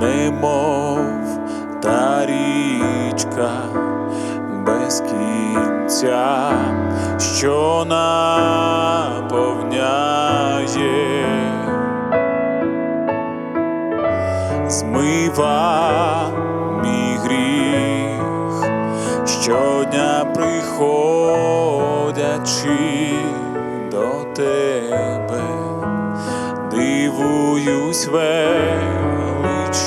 немов та річка без кінця, що наповняє, змива дивуюсь величі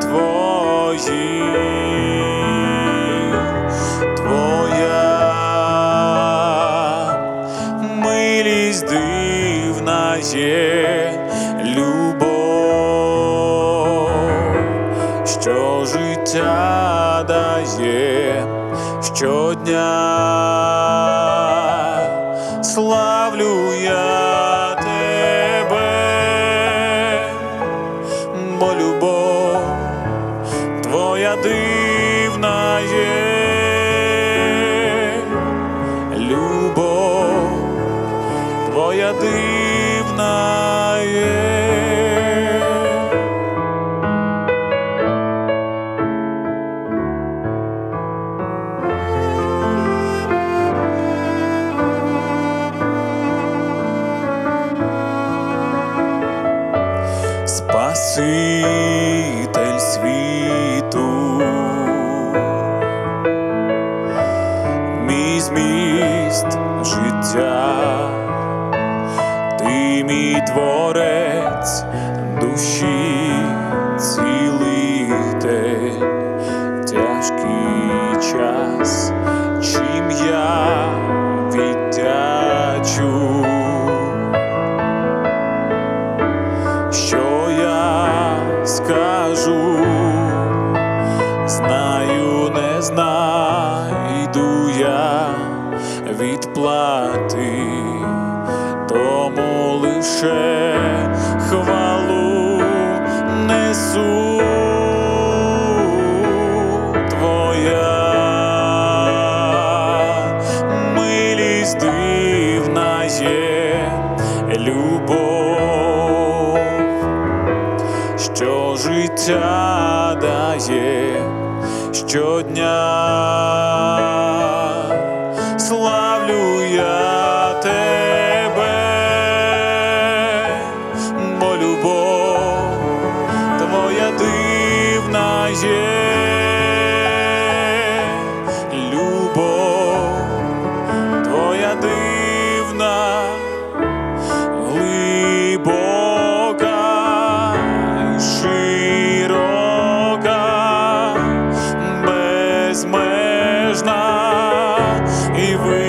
твої, твоя милість дивна є любов, що життя дає щодня. Славлю я Спаситель світу, мій зміст життя, ти мій творець душі, цілитель, тяжкий час, скажу, знаю, не знайду я відплати, тому лише що життя дає щодня. believe we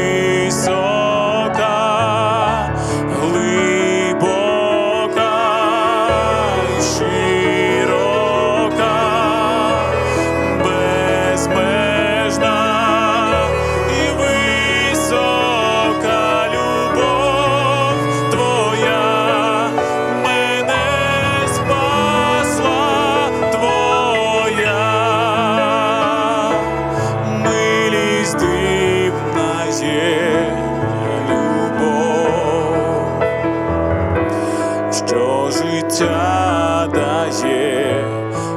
дає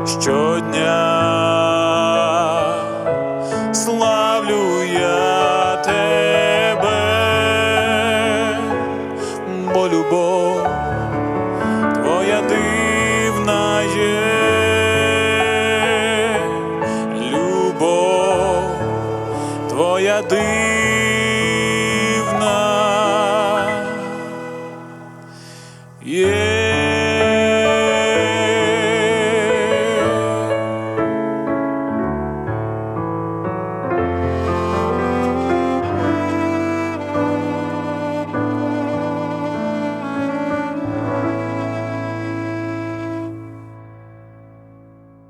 щодня. Славлю я тебе, бо любов твоя дивна є, любов твоя дивна.